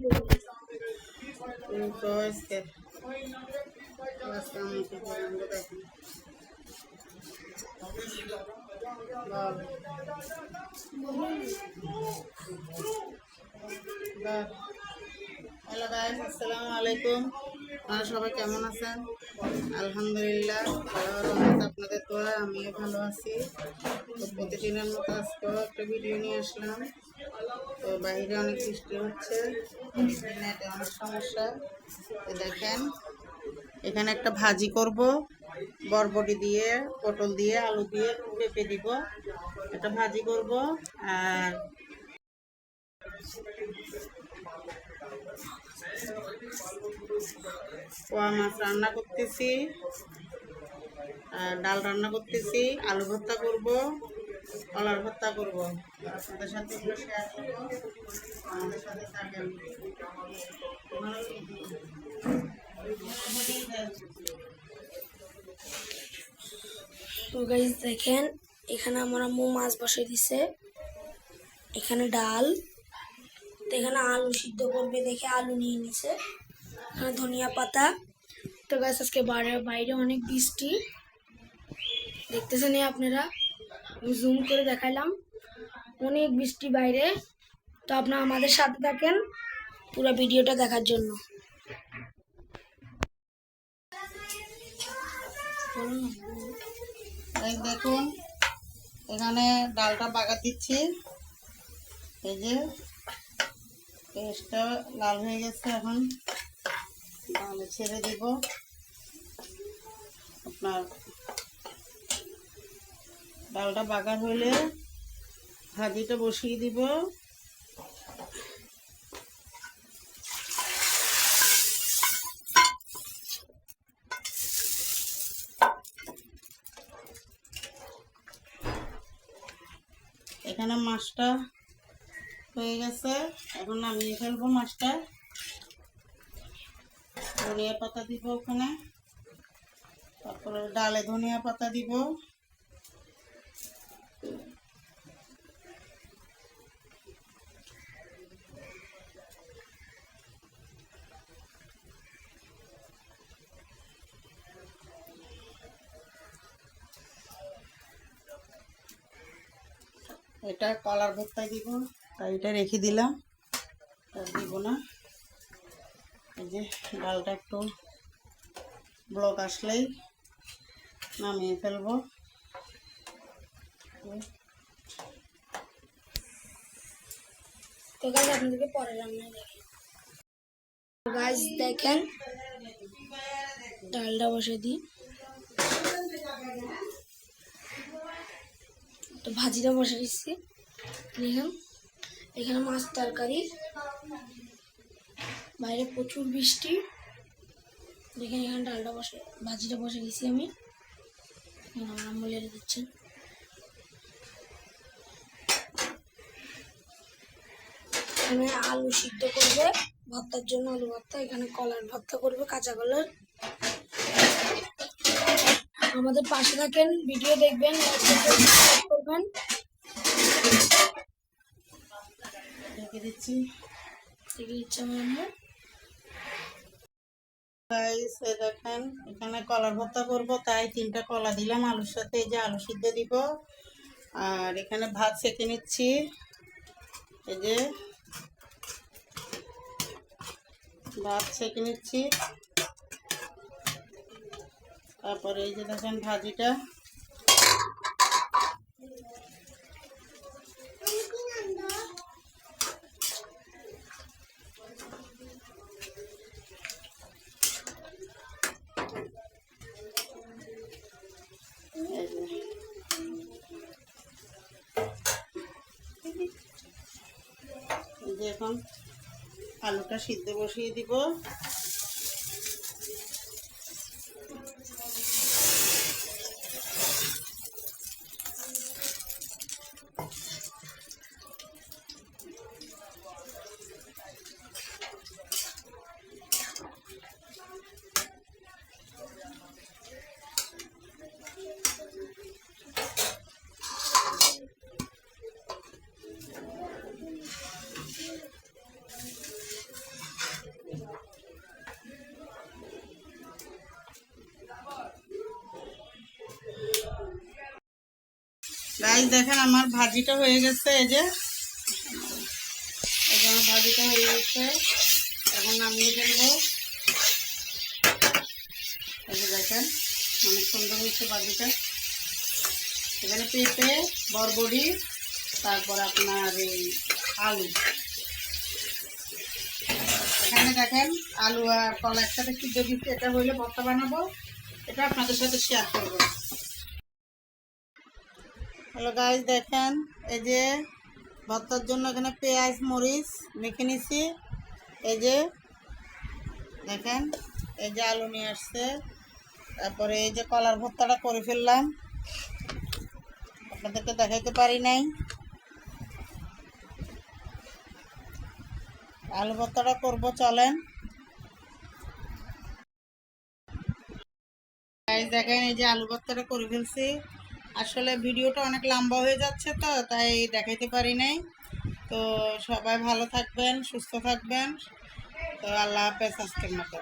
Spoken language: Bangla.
বল হ্যালো গাইস আসসালামু আলাইকুম। আপনারা সবাই কেমন আছেন? আলহামদুলিল্লাহ ভালো রহমত আপনাদের তো আমিও ভালো আছি। তো প্রতিদিনের মতো আজকেও একটা ভিডিও নিয়ে আসলাম। তো বাইরে অনেক বৃষ্টি হচ্ছে নেটে অনেক সমস্যা। তো দেখেন, এখানে একটা ভাজি করব, বরবটি দিয়ে, পটল দিয়ে, আলু দিয়ে, পেঁপে দিব। একটা ভাজি করব, আর পোয়া মাছ রান্না করতেছি ডাল রান্না করতেছি, আলু ভর্তা করব, কলার ভর্তা করব। আপনাদের সাথে শেয়ার করব, আমাদের সাথে থাকেন। দেখেন, এখানে আমার আম্মু মাছ বসে দিছে। এখানে ডাল, তো এখানে আলু সিদ্ধ করবে দেখে আলু নিয়ে নিছে। ধনিয়া পাতা। তো গাছ আজকে বাইরে বাইরে অনেক বৃষ্টি। দেখতেছেন আপনারা? আমি জুম করে দেখাইলাম। অনেক বৃষ্টি বাইরে। তো আপনারা আমাদের সাথে থাকেন পুরো ভিডিওটা দেখার জন্য। এই দেখুন, এখানে ডালটা বাগার দিচ্ছি। এই যে লাল হয়ে গেছে এখন। ডালে ছেড়ে দিব। আপনার ডালটা বাগার হলে ভাজিটা বসিয়ে দিব। এখানে মাছটা হয়ে গেছে। এখন নামিয়ে ফেলব মাছটা। ধনিয়া পাতা দিব ওখানে। তারপরে ডালে ধনিয়া পাতা দিব। এটা কলার ভর্তায় দিব, তাই এটা রেখে দিলাম। আর দিব না। যে ডালটা একটু ব্লক আসলেই নামিয়ে ফেলব। তো গাছ আপনাদেরকে পরে দেখেন গাছ দেখেন, ডালটা বসে দিই। তো ভাজিটা বসে দিচ্ছি। এখানে মাছ তরকারি। বাইরে প্রচুর বৃষ্টি। দেখেন এখানে ডালটা বসে ভাজিটা বসে গেছি আমি। আমার দিচ্ছেন। এখানে আলু সিদ্ধ করবে ভর্তার জন্য আলু ভর্তা এখানে কলার ভর্তা করবে কাঁচা কলার। আমাদের পাশে থাকেন ভিডিও দেখবেন করবেন, রেখে দিচ্ছি। দেখে ইচ্ছা আমার এই দেখেন, এখানে কলার ভর্তা করব, তাই তিনটা কলা দিলাম, আলুর সাথে এই যে আলু সিদ্ধ দিব। আর এখানে ভাত সেঁকে নিচ্ছি। এই যে ভাত সেঁকে নিচ্ছি। তারপরে এই যে দেখেন ভাজিটা। এখন আলুটা সিদ্ধ বসিয়ে দিব। গাইস দেখেন আমার ভাজিটা হয়ে গেছে এই যে। এই যে আমার ভাজিটা হয়ে গেছে। এখন নামিয়ে ফেলব। এই যে দেখেন, অনেক সুন্দর হয়েছে ভাজিটা। এখানে পেঁপে বরবড়ি তারপর আপনার এই আলু। এখানে দেখেন, আলু আর কলা একসাথে সিদ্ধ দিচ্ছি। এটা হইলে ভর্তা বানাবো। এটা আপনাদের সাথে শেয়ার করব। হ্যালো গাইস, দেখেন, এই যে ভর্তার জন্য এখানে পেঁয়াজ, মরিচ মেখে নিছি। এই যে, দেখেন, এই যে আলু নিয়ে আসছে। তারপরে এই যে কলার ভর্তাটা করে ফেললাম। আপনাদেরকে দেখাইতে পারি নাই। আলু ভর্তাটা করব, চলেন। দেখেন, এই যে আলু ভর্তাটা করে ফেলছি। আসলে ভিডিওটা অনেক লম্বা হয়ে যাচ্ছে তো, তাই দেখাইতে পারি নাই। তো সবাই ভালো থাকবেন, সুস্থ থাকবেন। তো আল্লাহ হাফেজ, আজকের মতো।